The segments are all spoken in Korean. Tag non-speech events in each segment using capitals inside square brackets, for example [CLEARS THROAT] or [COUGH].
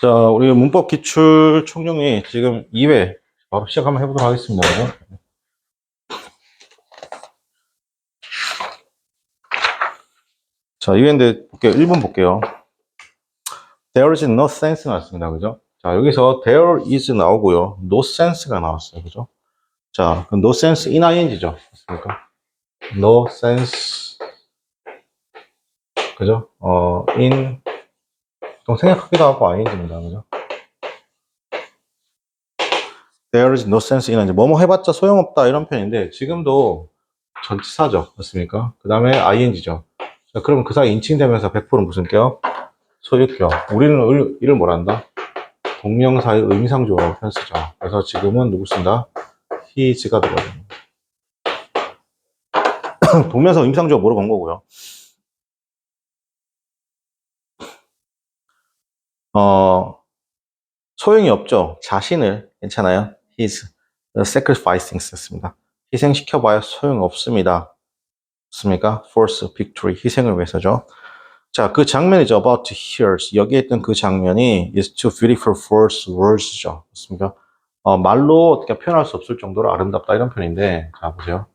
자, 우리 문법 기출 총정리 지금 2회 바로 시작 한번 해보도록 하겠습니다. 자, 2회인데 볼게요. 1번 볼게요. There is no sense 나왔습니다. 그죠? 자, 여기서 there is 나오고요. no sense가 나왔어요. 그죠? 자, no sense in ing죠. 맞습니까? no sense. 그죠? 어, in 좀 생각하기도 하고 ing입니다. 그죠? There is no sense in ing. 뭐뭐 해봤자 소용없다 이런 표현인데 지금도 전치사죠. 맞습니까? 그 다음에 ing죠. 자, 그러면 그 사이 인칭되면서 100% 무슨 격? 소유격. 우리는 을, 이를 뭐란다? 동명사의 의미상조어로 편 쓰죠. 그래서 지금은 누구 쓴다? his가 들어가요. [CLEARS THROAT] 동명사 의미상조어 뭐로 건 거고요. 어, 소용이 없죠. 자신을, 괜찮아요? his, sacrificing 썼습니다. 희생시켜봐야 소용없습니다. 맞습니까? force, victory, 희생을 위해서죠. 자, 그 장면이죠. about to hear. 여기에 있던 그 장면이 is too beautiful for words죠. 맞습니까? 어, 말로 어떻게 표현할 수 없을 정도로 아름답다 이런 표현인데, 자, 보세요.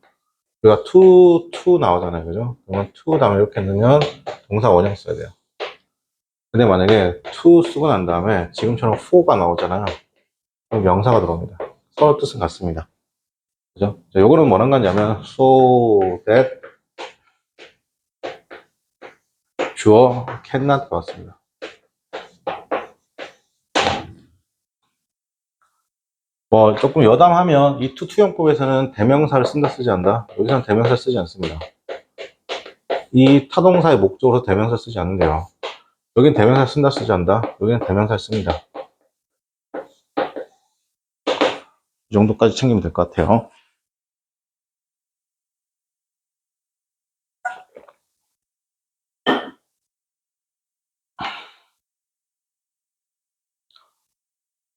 우리가 to, to 나오잖아요. 그죠? 그러면 to 다음에 이렇게 넣으면 동사 원형 써야 돼요. 근데 만약에 to 쓰고 난 다음에 지금처럼 for가 나오잖아요. 그럼 명사가 들어옵니다. 서로 뜻은 같습니다. 그죠? 자, 요거는 뭐란 건냐면 so that 주어 cannot 들어왔습니다. 뭐 조금 여담하면 이 투투형법에서는 대명사를 쓴다 쓰지 않다. 여기서는 대명사 쓰지 않습니다. 이 타동사의 목적으로 대명사 쓰지 않는데요. 여긴 대명사 쓴다 쓰지 않다. 여기는 대명사 씁니다. 이 정도까지 챙기면 될 것 같아요.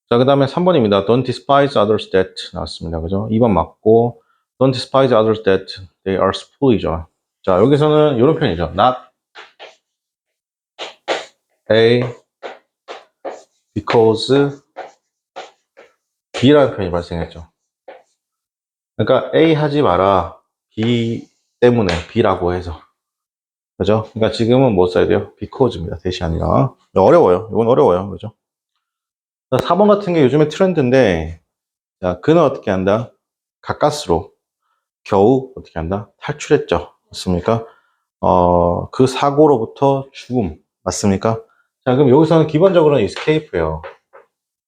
자, 그 다음에 3번입니다. Don't despise others that 나왔습니다. 그죠? 2번 맞고 Don't despise others that they are spoil이죠. 자, 여기서는 이런 표현이죠. Not A because B라는 표현이 발생했죠. 그러니까 A 하지 마라. B 때문에 B라고 해서. 그죠? 그러니까 지금은 뭐 써야 돼요? because입니다. 대시 아니라. 어려워요. 이건 어려워요. 그죠? 자, 4번 같은 게 요즘에 트렌드인데, 자, 그는 어떻게 한다? 가까스로 겨우 어떻게 한다? 탈출했죠. 맞습니까? 어, 그 사고로부터 죽음. 맞습니까? 자, 그럼 여기서는 기본적으로는 escape예요.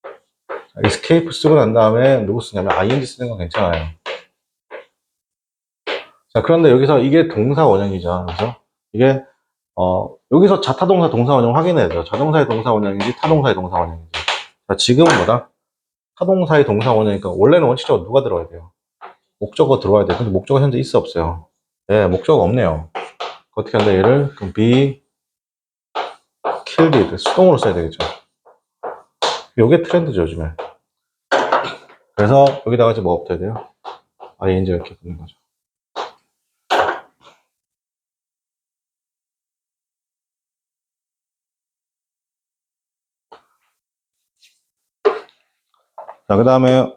자, escape 쓰고 난 다음에 누구 쓰냐면 ing 쓰는 건 괜찮아요. 자, 그런데 여기서 이게 동사 원형이죠. 그죠? 이게, 어, 여기서 자타동사 동사 원형 확인해야 돼요. 자동사의 동사 원형인지 타동사의 동사 원형인지. 자, 지금은 뭐다? 타동사의 동사 원형이니까 원래는 원칙적으로 누가 들어야 돼요? 목적어 들어와야 돼요. 근데 목적어 현재 있어 없어요? 네, 목적어가 없네요. 어떻게 한다 얘를? 그럼 be killed 수동으로 써야 되겠죠. 요게 트렌드죠 요즘에. 그래서 여기다가 이제 뭐가 붙어야 돼요? ing 이렇게 붙는 거죠. 자, 그 다음에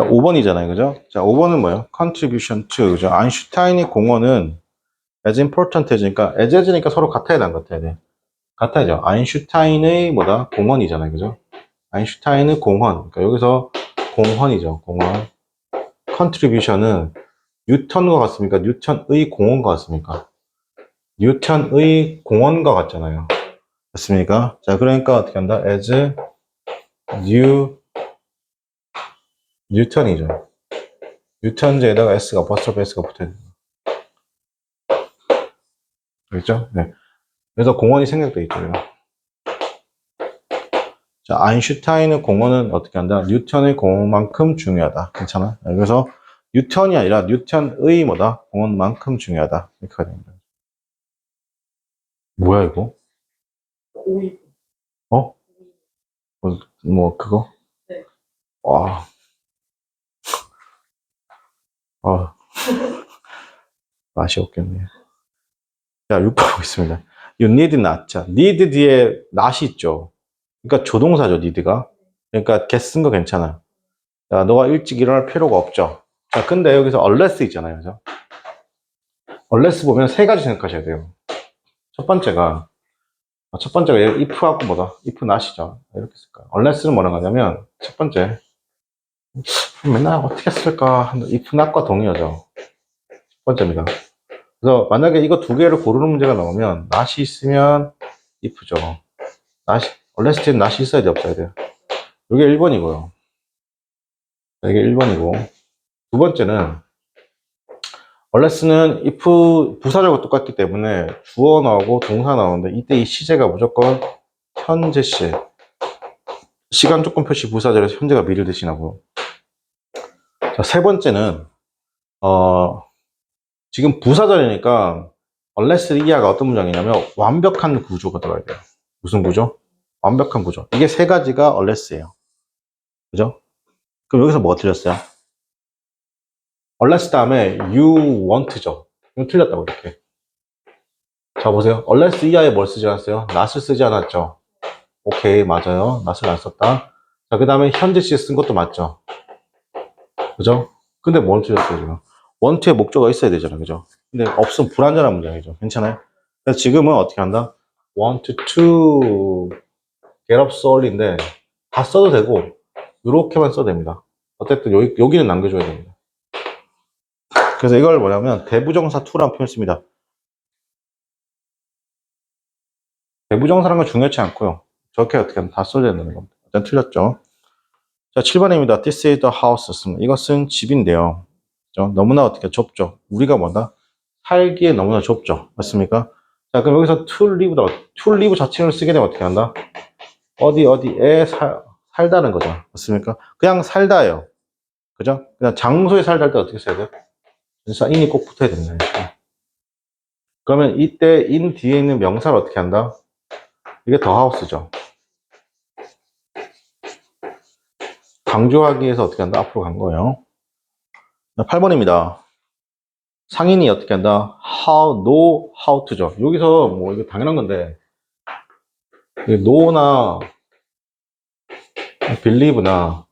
자, 5번이잖아요. 그죠? 자, 5번은 뭐예요? contribution to. 그죠? 아인슈타인의 공헌은 as important 그러니까 as as니까 서로 같아야 돼, 안 같아야 돼? 같아야죠. 아인슈타인의 뭐다? 공헌이잖아요. 그죠? 아인슈타인의 공헌. 그러니까 여기서 공헌이죠. 공헌. contribution은 뉴턴과 같습니까? 뉴턴의 공헌과 같습니까? 뉴턴의 공헌과 같잖아요. 맞습니까? 자, 그러니까 어떻게 한다? as new 뉴턴이죠. 뉴턴제에다가 S가 버스트로프 S가 붙어 있는 거. 알겠죠? 네. 그래서 공원이 생략돼 있죠. 자, 아인슈타인의 공원은 어떻게 한다? 뉴턴의 공원만큼 중요하다. 괜찮아? 네, 그래서 뉴턴이 아니라 뉴턴의 뭐다? 공원만큼 중요하다. 이렇게 됩니다. 뭐야 이거? 5위. 어? 뭐, 뭐 그거? 네. 와. 아. [LAUGHS] 맛이 없겠네. 자, 6번 보겠습니다. You need not. 자, need 뒤에 not이 있죠. 그러니까 조동사죠, need가. 그러니까 get 쓴 거 괜찮아. 자, 너가 일찍 일어날 필요가 없죠. 자, 근데 여기서 unless 있잖아요. 그죠? unless 보면 세 가지 생각하셔야 돼요. 첫 번째가 아, 첫 번째가 if하고 뭐다? if not이죠. 이렇게 쓸까요? unless는 뭐라고 하냐면 첫 번째 맨날 어떻게 쓸까? if not과 동의어죠. 첫 번째입니다. 그래서 만약에 이거 두 개를 고르는 문제가 나오면 not이 있으면 if죠. unless 뒤에 not이 있어야 돼 없어야 돼요? 이게 1번이고요. 이게 1번이고 두 번째는 unless는 if 부사절과 똑같기 때문에 주어 나오고 동사 나오는데 이때 이 시제가 무조건 현재 시 시간 조건 표시 부사절에서 현재가 미를 대신하고 자, 세 번째는 어 지금 부사절이니까 unless 이하가 어떤 문장이냐면 완벽한 구조가 들어야 돼요. 무슨 구조? 완벽한 구조. 이게 세 가지가 unless예요. 그죠? 그럼 여기서 뭐가 틀렸어요? unless 다음에 you want죠. 이거 틀렸다고 이렇게. 자 보세요. unless 이하에 뭘 쓰지 않았어요? not을 쓰지 않았죠. 오케이 맞아요. not을 안 썼다. 자 그 다음에 현재 시에 쓴 것도 맞죠. 그죠? 근데 뭘 틀렸어요 지금? want의 목적어가 있어야 되잖아요. 그죠? 근데 없으면 불완전한 문장이죠. 괜찮아요? 그래서 지금은 어떻게 한다? get up so early인데 다 써도 되고 이렇게만 써도 됩니다. 어쨌든 여기, 여기는 남겨줘야 됩니다. 그래서 이걸 뭐냐면 대부정사 to라는 표현을 씁니다. 대부정사라는 건 중요치 않고요. 저렇게 어떻게 하면 다 써야 되는 겁니다. 일단 틀렸죠. 자, 7번입니다. This is the house. 습니다 이것은 집인데요. 그죠? 너무나 어떻게 좁죠. 우리가 뭐다? 살기에 너무나 좁죠. 맞습니까? 자, 그럼 여기서 to live다. to live 자체를 쓰게 되면 어떻게 한다? 어디 어디에 살, 살다는 거죠. 맞습니까? 그냥 살다예요. 그죠? 그냥 장소에 살다 할 때 어떻게 써야 돼요? 진짜 in이 꼭 붙어야 됩니다. 그러면 이때 in 뒤에 있는 명사를 어떻게 한다? 이게 더 하우스죠. 강조하기 위해서 어떻게 한다? 앞으로 간 거예요. 8번입니다. 상인이 어떻게 한다? how, know, how to죠. 여기서 뭐 이거 당연한 건데, 이 know나 believe나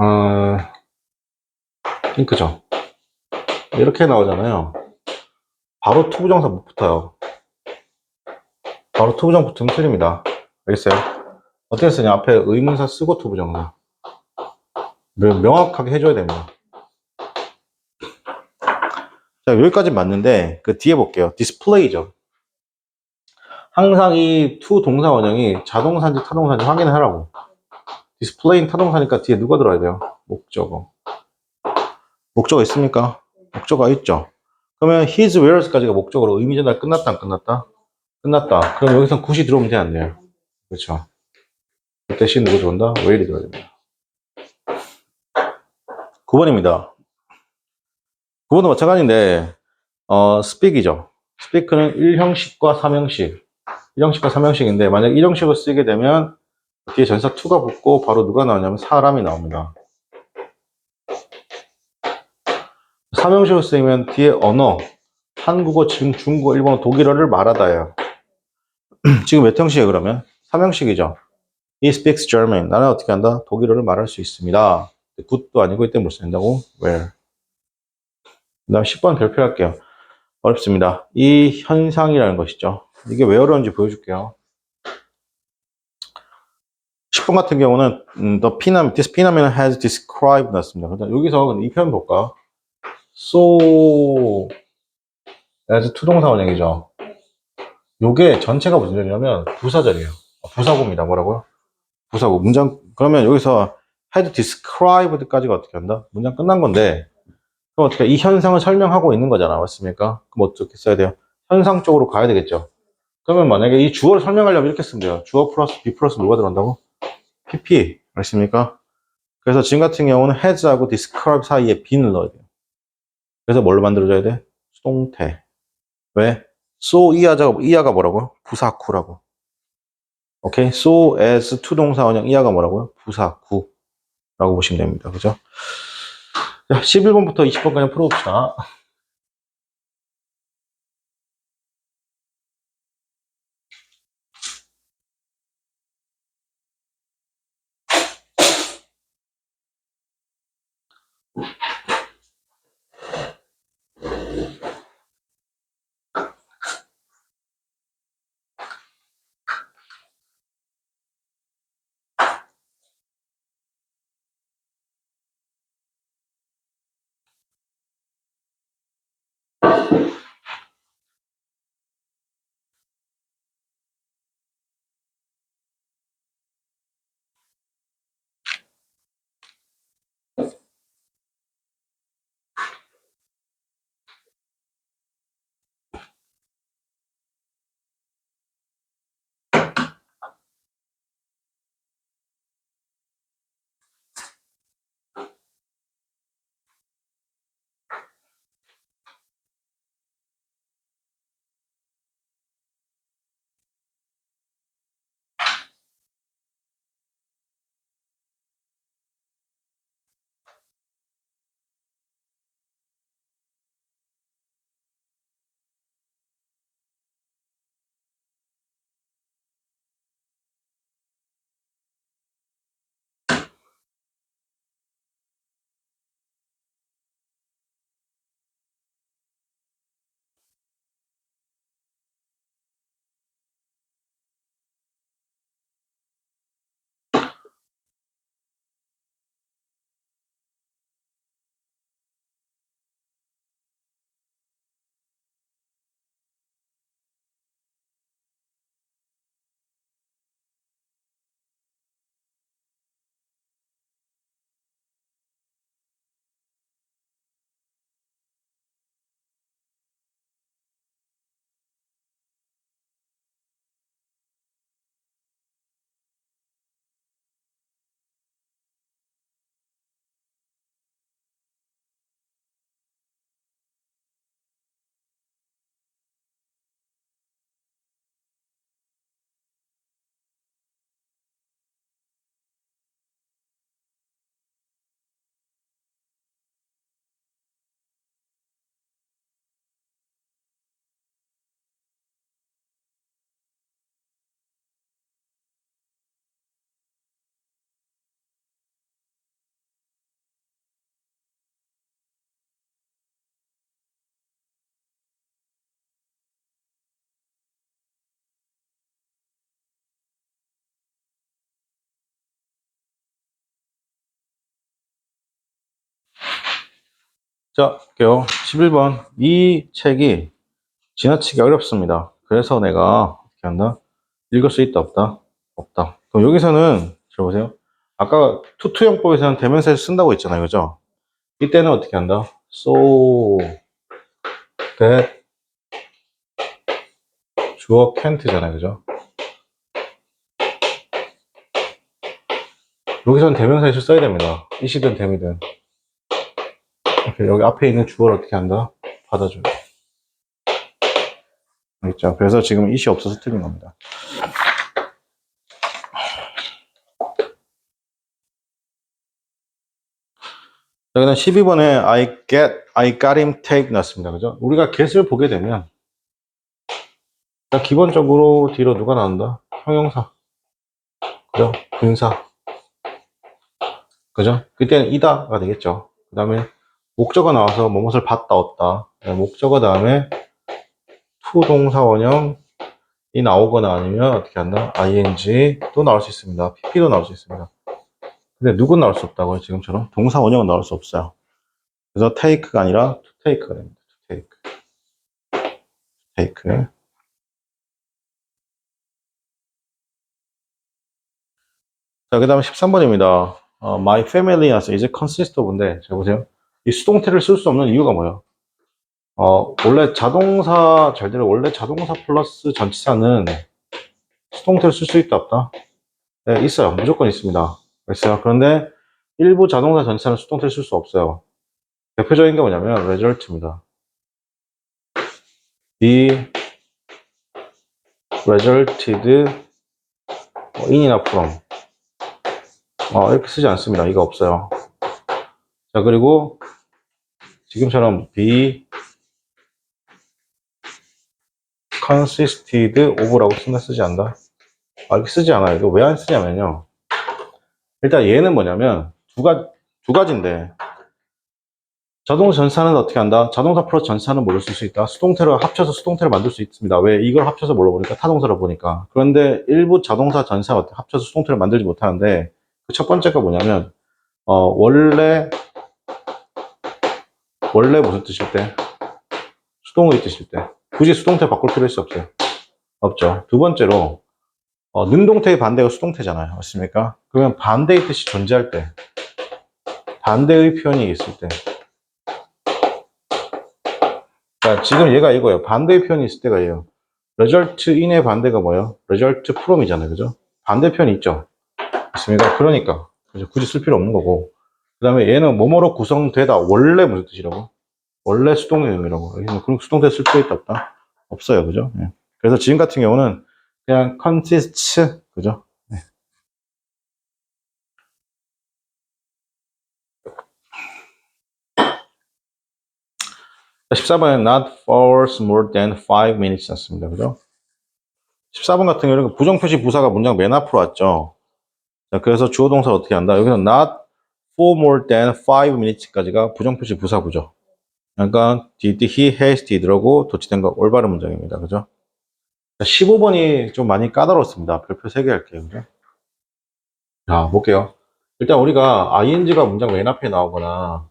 어, 잉크죠. 이렇게 나오잖아요. 바로 투부정사 못 붙어요. 바로 투부정 붙으면 틀립니다. 알겠어요? 어떻게 쓰냐? 앞에 의문사 쓰고 투부 정사. 명- 명확하게 해줘야 됩니다. 자, 여기까지 맞는데, 그 뒤에 볼게요. 디스플레이죠. 항상 이 to 동사 원형이 자동사인지 타동사인지 확인을 하라고. 디스플레이는 타동사니까 뒤에 누가 들어야 돼요? 목적어. 목적어 있습니까? 목적어가 있죠. 그러면 his, where's까지가 목적어로 의미 전달 끝났다, 안 끝났다? 끝났다. 그럼 여기서 굿이 들어오면 돼, 안 돼요? 그렇죠. 그 대신 누구 들어온다? where이 들어야 됩니다. 9번입니다. 9번도 마찬가지인데, 어, speak이죠. speak는 1형식과 3형식. 1형식과 3형식인데, 만약 1형식을 쓰게 되면, 뒤에 전사 to가 붙고, 바로 누가 나오냐면 사람이 나옵니다. 3형식을 쓰면 뒤에 언어, 한국어, 지금 중국어, 일본어, 독일어를 말하다예요. [CLEARS THROAT] 지금 몇 형식이에요, 그러면? 3형식이죠. He speaks German. 나는 어떻게 한다? 독일어를 말할 수 있습니다. 굿도 아니고 이때 뭘 쓴다고? Where. 그 다음 10번 별표할게요. 어렵습니다. 이 현상이라는 것이죠. 이게 왜 어려운지 보여줄게요. 10번 같은 경우는 음, the phenomenon, this phenomenon has described 났습니다. 그다음 여기서 이 표현 볼까? so as 투동사 원형이죠. 요게 전체가 무슨 절이냐면 부사절이에요. 아, 부사고입니다. 뭐라고요? 부사고. 문장 그러면 여기서 had described까지가 어떻게 한다? 문장 끝난 건데 그럼 어떻게 이 현상을 설명하고 있는 거잖아. 맞습니까? 그럼 어떻게 써야 돼요? 현상 쪽으로 가야 되겠죠. 그러면 만약에 이 주어를 설명하려면 이렇게 쓰면 돼요. 주어 플러스 be 플러스 뭐가 들어간다고? pp. 알겠습니까? 그래서 지금 같은 경우는 has하고 describe 사이에 be는 넣어야 돼요. 그래서 뭘로 만들어줘야 돼? 수동태. 왜? so 이하자가 이하가 뭐라고요? 부사구라고. 오케이. so as 투동사 원형 이하가 뭐라고요? 부사 구라고 보시면 됩니다. 그죠? 자, 11번부터 20번까지 풀어봅시다. Amén. 자, 볼게요. 11번. 이 책이 지나치게 어렵습니다. 그래서 내가 어떻게 한다? 읽을 수 있다, 없다? 없다. 그럼 여기서는, 잘 보세요. 아까 투투형법에서는 대명사를 쓴다고 했잖아요. 그죠? 이때는 어떻게 한다? so that 주어 can't잖아요. 그죠? 여기서는 대명사를 써야 됩니다. 이시든 됨이든. 여기 앞에 있는 주어를 어떻게 한다? 받아줘요. 알겠죠? 그래서 지금 이시 없어서 틀린 겁니다. 자, 그 다음 12번에 I get, I got him take 났습니다. 그죠? 우리가 get을 보게 되면 자, 기본적으로 뒤로 누가 나온다? 형용사. 그죠? 분사. 그죠? 그때는 이다가 되겠죠. 그 다음에 목적어 나와서 뭐뭇을 봤다, 얻다. 네, 목적어 다음에 to 동사 원형이 나오거나 아니면 어떻게 한다? ing도 나올 수 있습니다. pp도 나올 수 있습니다. 근데 누군 나올 수 없다고요, 지금처럼? 동사 원형은 나올 수 없어요. 그래서 take가 아니라 to take가 됩니다. to take. take. 자, 그 다음에 13번입니다. 어, my family 나서 이제 consist of인데, 잘 보세요. 이 수동태를 쓸 수 없는 이유가 뭐예요? 어, 원래 자동사, 잘 들어, 원래 자동사 플러스 전치사는 수동태를 쓸 수 있다, 없다? 네, 있어요. 무조건 있습니다. 있어요. 그런데 일부 자동사 전치사는 수동태를 쓸 수 없어요. 대표적인 게 뭐냐면 result입니다. be resulted 뭐 in이나 from 어, 이렇게 쓰지 않습니다. 이거 없어요. 자, 그리고 지금처럼 be consisted of라고 쓴다 쓰지 않다? 아, 이렇게 쓰지 않아요. 이거 왜 안 쓰냐면요. 일단 얘는 뭐냐면 두 가, 두 가지인데 자동차 전사는 어떻게 한다? 자동사 플러스 전사는 쓸수 있다? 수동태로 합쳐서 수동태를 만들 수 있습니다. 왜? 이걸 합쳐서 뭘로 보니까 타동사로 보니까. 그런데 일부 자동사 전사 합쳐서 수동태를 만들지 못하는데 그 첫 번째가 뭐냐면 어, 원래 원래 무슨 뜻일 때? 수동의 뜻일 때. 굳이 수동태 바꿀 필요 없어요? 없죠. 두 번째로 어, 능동태의 반대가 수동태잖아요. 맞습니까? 그러면 반대의 뜻이 존재할 때 반대의 표현이 있을 때 자, 지금 얘가 이거예요. 반대의 표현이 있을 때가 얘예요. result in의 반대가 뭐예요? result from이잖아요. 그죠? 반대 표현이 있죠. 맞습니까? 그러니까? 굳이 쓸 필요 없는 거고 그 다음에 얘는 뭐뭐로 구성되다. 원래 무슨 뜻이라고? 원래 수동의 의미라고. 여기는 그럼 수동태 쓸 필요 없다? 없어요. 그죠? 예. 그래서 지금 같은 경우는 그냥 consists 그죠? 네. 자, 14번에 not for more than 5 minutes 였습니다. 그죠? 14번 같은 경우는 부정표시 부사가 문장 맨 앞으로 왔죠. 자, 그래서 주어 동사 어떻게 한다? 여기서 not for more than 5 minutes까지가 부정표시 부사구죠. 그러니까 did he has did라고 도치된 거 올바른 문장입니다. 그죠? 15번이 좀 많이 까다롭습니다. 별표 3개 할게요. 그죠? 자, 볼게요. 일단 우리가 ing가 문장 맨 앞에 나오거나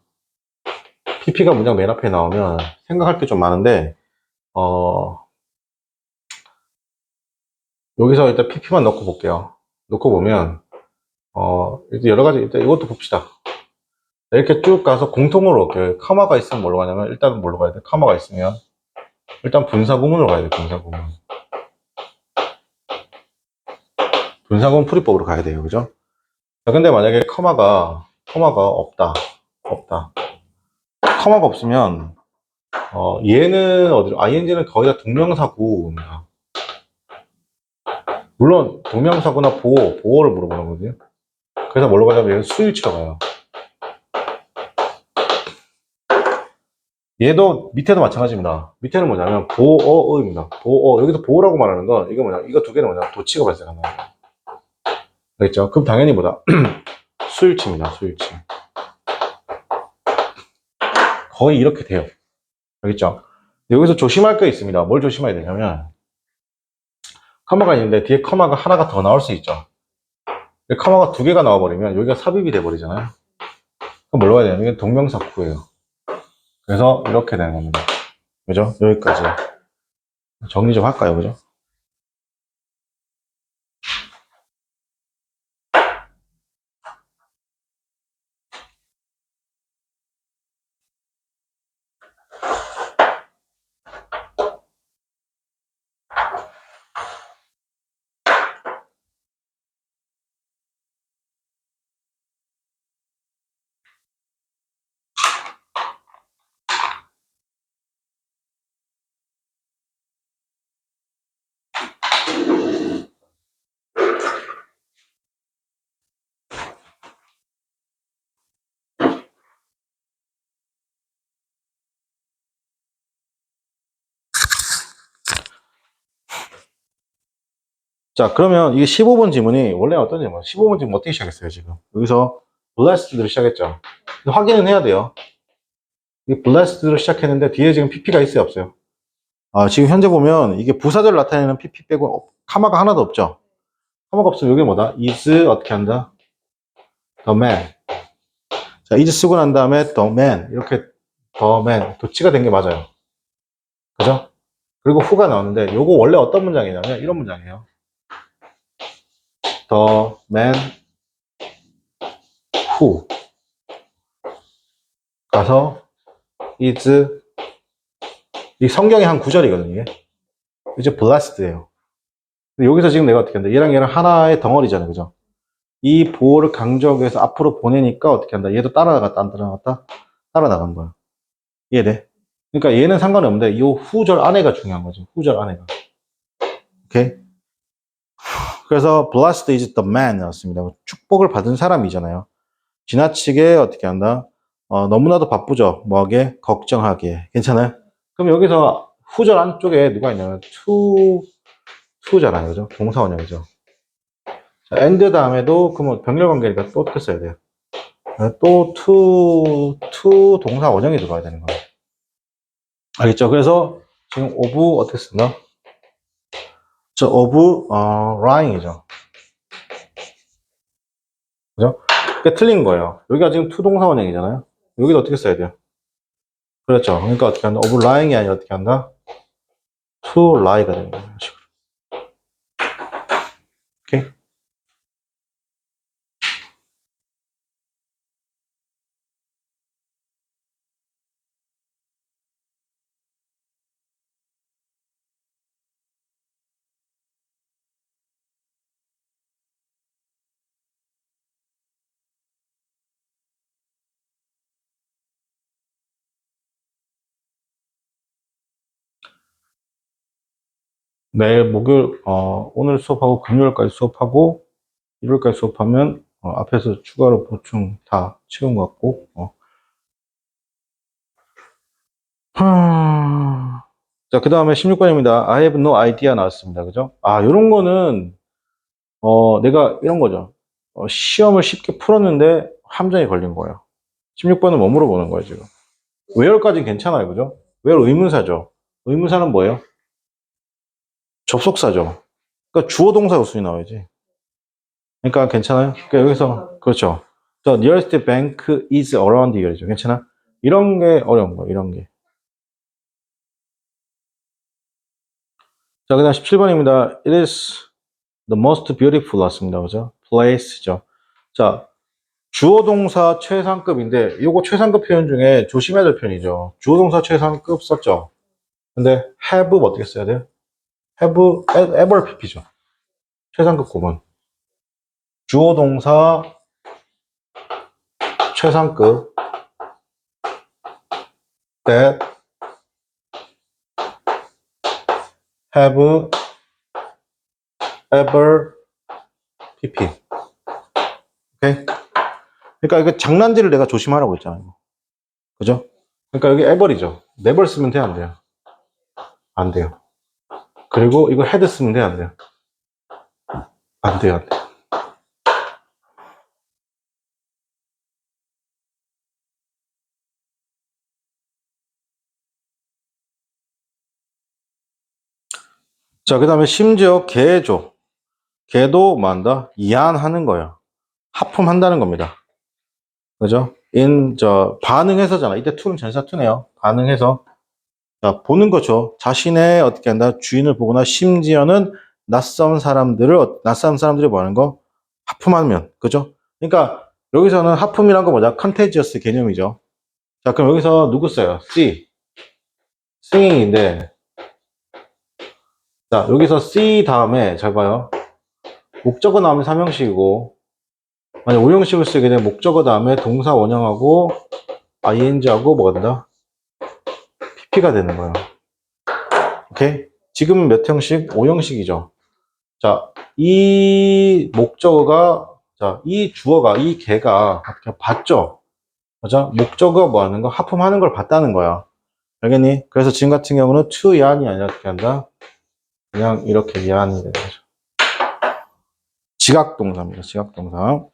pp가 문장 맨 앞에 나오면 생각할 게 좀 많은데 어 여기서 일단 pp만 넣고 볼게요. 넣고 보면 어 일단 여러 가지 일단 이것도 봅시다. 이렇게 쭉 가서 공통으로 이렇게 카마가 있으면 뭘로 가냐면 일단은 뭘로 가야 돼? 카마가 있으면 일단 분사구문으로 가야 돼. 분사구문. 분사구문 풀이법으로 가야 돼요. 그죠? 자, 근데 만약에 커마가 커마가 없다. 없다. 커마가 없으면 어, 얘는 어디로? ing는 거의 다 동명사구입니다. 물론 동명사구나 보호, 보호를 물어보는 거거든요. 그래서 뭘로 가냐면 얘는 수일치로 가요. 얘도 밑에도 마찬가지입니다. 밑에는 뭐냐면 보어의입니다. 보어 여기서 보호라고 말하는 건 이거 뭐냐? 이거 두 개는 뭐냐? 도치가 거예요. 알겠죠? 그럼 당연히 뭐다? [CLEARS THROAT] 수일치입니다. 수일치. 거의 이렇게 돼요. 알겠죠? 여기서 조심할 게 있습니다. 뭘 조심해야 되냐면 커마가 있는데 뒤에 커마가 하나가 더 나올 수 있죠. 커마가 두 개가 나와버리면 여기가 삽입이 돼버리잖아요. 그럼 뭘로 해야 되냐면 이게 동명사구예요. 그래서 이렇게 되는 겁니다. 그죠? 여기까지. 정리 좀 할까요? 그죠? 자, 그러면 이게 15번 지문이 원래 어떤 지문? 15번 지문 어떻게 시작했어요, 지금? 여기서 blessed로 시작했죠. 확인은 해야 돼요. 이 blessed로 시작했는데 뒤에 지금 pp가 있어요, 없어요? 아, 지금 현재 보면 이게 부사절 나타내는 pp 빼고 어, 카마가 하나도 없죠. 카마가 없으면 이게 뭐다? is 어떻게 한다? the man. 자, is 쓰고 난 다음에 the man 이렇게 the man 도치가 된 게 맞아요. 그죠? 그리고 who가 나오는데 요거 원래 어떤 문장이냐면 이런 문장이에요. The man who 가서 is 이 성경의 한 구절이거든요. 이게 이제 blessed예요. 여기서 지금 내가 어떻게 한다? 얘랑 얘랑 하나의 덩어리잖아요, 그죠? 이 보호를 강조하기 위해서 앞으로 보내니까 어떻게 한다? 얘도 따라나갔다, 안 따라나갔다? 따라나간 거야. 이해돼? 그러니까 얘는 상관이 없는데 이 후절 안에가 중요한 거지. 후절 안에가. 오케이? 그래서 blessed is the man 나왔습니다. 축복을 받은 사람이잖아요. 지나치게 어떻게 한다? 어, 너무나도 바쁘죠. 뭐하게? 걱정하게. 괜찮아요? 그럼 여기서 후절 안쪽에 누가 있냐면 to, to잖아요. 그죠? 동사 원형이죠. 자, and 다음에도 그러면 병렬 관계니까 또 어떻게 써야 돼요? 또 to, to 동사 원형이 들어가야 되는 거예요. 알겠죠? 그래서 지금 of 어떻게 쓰나? 저 of 어, lying이죠. 그죠? 그게 틀린 거예요. 여기가 지금 to 동사 원형이잖아요. 여기도 어떻게 써야 돼요? 그렇죠. 그러니까 어떻게 한다? of lying이 아니라 어떻게 한다? to lie가 되는 거예요. 오케이? 내일 목요일 어, 오늘 수업하고 금요일까지 수업하고 일요일까지 수업하면 어, 앞에서 추가로 보충 다 채운 것 같고 어. 하... 자, 그 다음에 16번입니다. I have no idea 나왔습니다. 그죠? 아, 요런 거는 어, 내가 이런 거죠. 어, 시험을 쉽게 풀었는데 함정이 걸린 거예요. 16번은 뭐 물어보는 거예요, 지금? where까지는 괜찮아요. 그죠? where 의문사죠. 의문사는 뭐예요? 접속사죠. 그러니까 주어 동사 우순이 나와야지. 그러니까 괜찮아요? 그러니까 여기서 그렇죠. The nearest bank is around here죠. 괜찮아? 이런 게 어려운 거예요. 이런 게. 자, 그 다음 17번입니다. It is the most beautiful 왔습니다. 그죠? place죠. 자, 주어 동사 최상급인데 요거 최상급 표현 중에 조심해야 될 표현이죠. 주어 동사 최상급 썼죠. 근데 have 어떻게 써야 돼요? Have ever pp죠. 최상급 구문. 주어 동사 최상급 that have ever pp. 오케이? 그러니까 이거 장난질을 내가 조심하라고 했잖아요. 그죠? 그러니까 여기 ever이죠. never 쓰면 돼, 안 돼요? 안 돼요. 그리고 이거 헤드 쓰면 돼, 안 돼요? 안 돼요, 안 돼요. 자, 그 다음에 심지어 개죠. 개도 뭐한다? 이안하는 거예요. 하품한다는 겁니다. 그죠? in, 저, 반응해서잖아. 이때 to는 전사 to네요. 반응해서. 자, 보는 거죠. 자신의 어떻게 한다? 주인을 보거나 심지어는 낯선 사람들을, 어- 낯선 사람들이 뭐 하는 거? 하품하면. 그죠? 그러니까 여기서는 하품이란 거 뭐냐? 컨테지어스 개념이죠. 자, 그럼 여기서 누구 써요? C. singing인데. 자, 여기서 C 다음에 잘 봐요. 목적어 나오면 삼형식이고, 만약 오형식을 쓰게 되면 목적어 다음에 동사 원형하고 ing하고 뭐가 된다? Pp가 되는 거예요. 오케이? 지금 몇 형식? 5형식이죠. 자, 이 목적어가, 자, 이 주어가, 이 개가 봤죠? 그죠? 목적어 뭐 하는 거? 하품하는 걸 봤다는 거야. 알겠니? 그래서 지금 같은 경우는 to 야한이 아니라 어떻게 한다? 그냥 이렇게 야한이 되는 거죠. 지각동사입니다. 지각동사.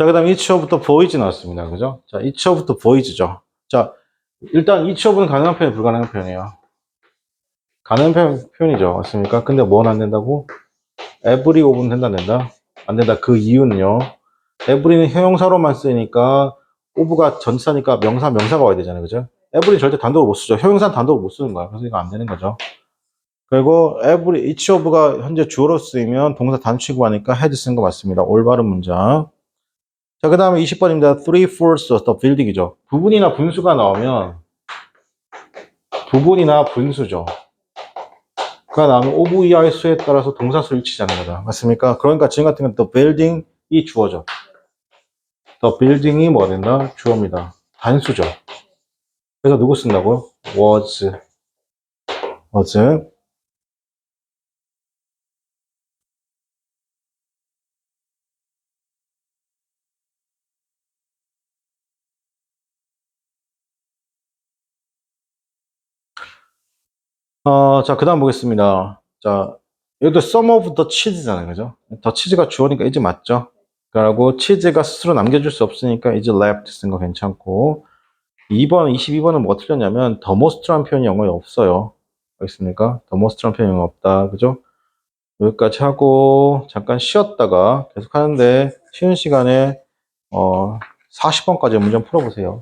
자, 그 다음 each of부터 boys 나왔습니다. 그죠? 자, each of부터 boys죠. 자, 일단 each of는 가능한 표현, 불가능한 표현이에요. 가능한 표현, 표현이죠. 맞습니까? 근데 뭐는 안 된다고? every of는 된다, 안 된다? 안 된다. 그 이유는요. every는 형용사로만 쓰니까 of가 전치사니까 명사, 명사가 와야 되잖아요. 그죠? every 절대 단독으로 못 쓰죠. 형용사는 단독으로 못 쓰는 거야. 그래서 이거 안 되는 거죠. 그리고 every, each of가 현재 주어로 쓰이면 동사 단축이고 하니까 had 쓴거 맞습니다. 올바른 문장. 자, 그 다음에 20번입니다. Three fourths of the building이죠. 부분이나 분수가 나오면 부분이나 분수죠. 가 나오면 of er 수에 따라서 동사수를 일치하는 거다. 맞습니까? 그러니까 지금 같은 경우는 the building이 주어죠. the building이 뭐 된다? 주어입니다. 단수죠. 그래서 누구 쓴다고요? was. was. 어, 자, 그 다음 보겠습니다. 자, 여기도 some of the cheese잖아요. 그죠? 더 치즈가 주어니까 이제 맞죠? 그리고 치즈가 스스로 남겨줄 수 없으니까 이제 left 쓴 거 괜찮고 2번, 22번은 뭐가 틀렸냐면 the most라는 표현이 영어에 없어요. 알겠습니까? the most라는 표현이 영어에 없다. 그죠? 여기까지 하고 잠깐 쉬었다가 계속 하는데 쉬는 시간에 어 40번까지 문제 풀어보세요.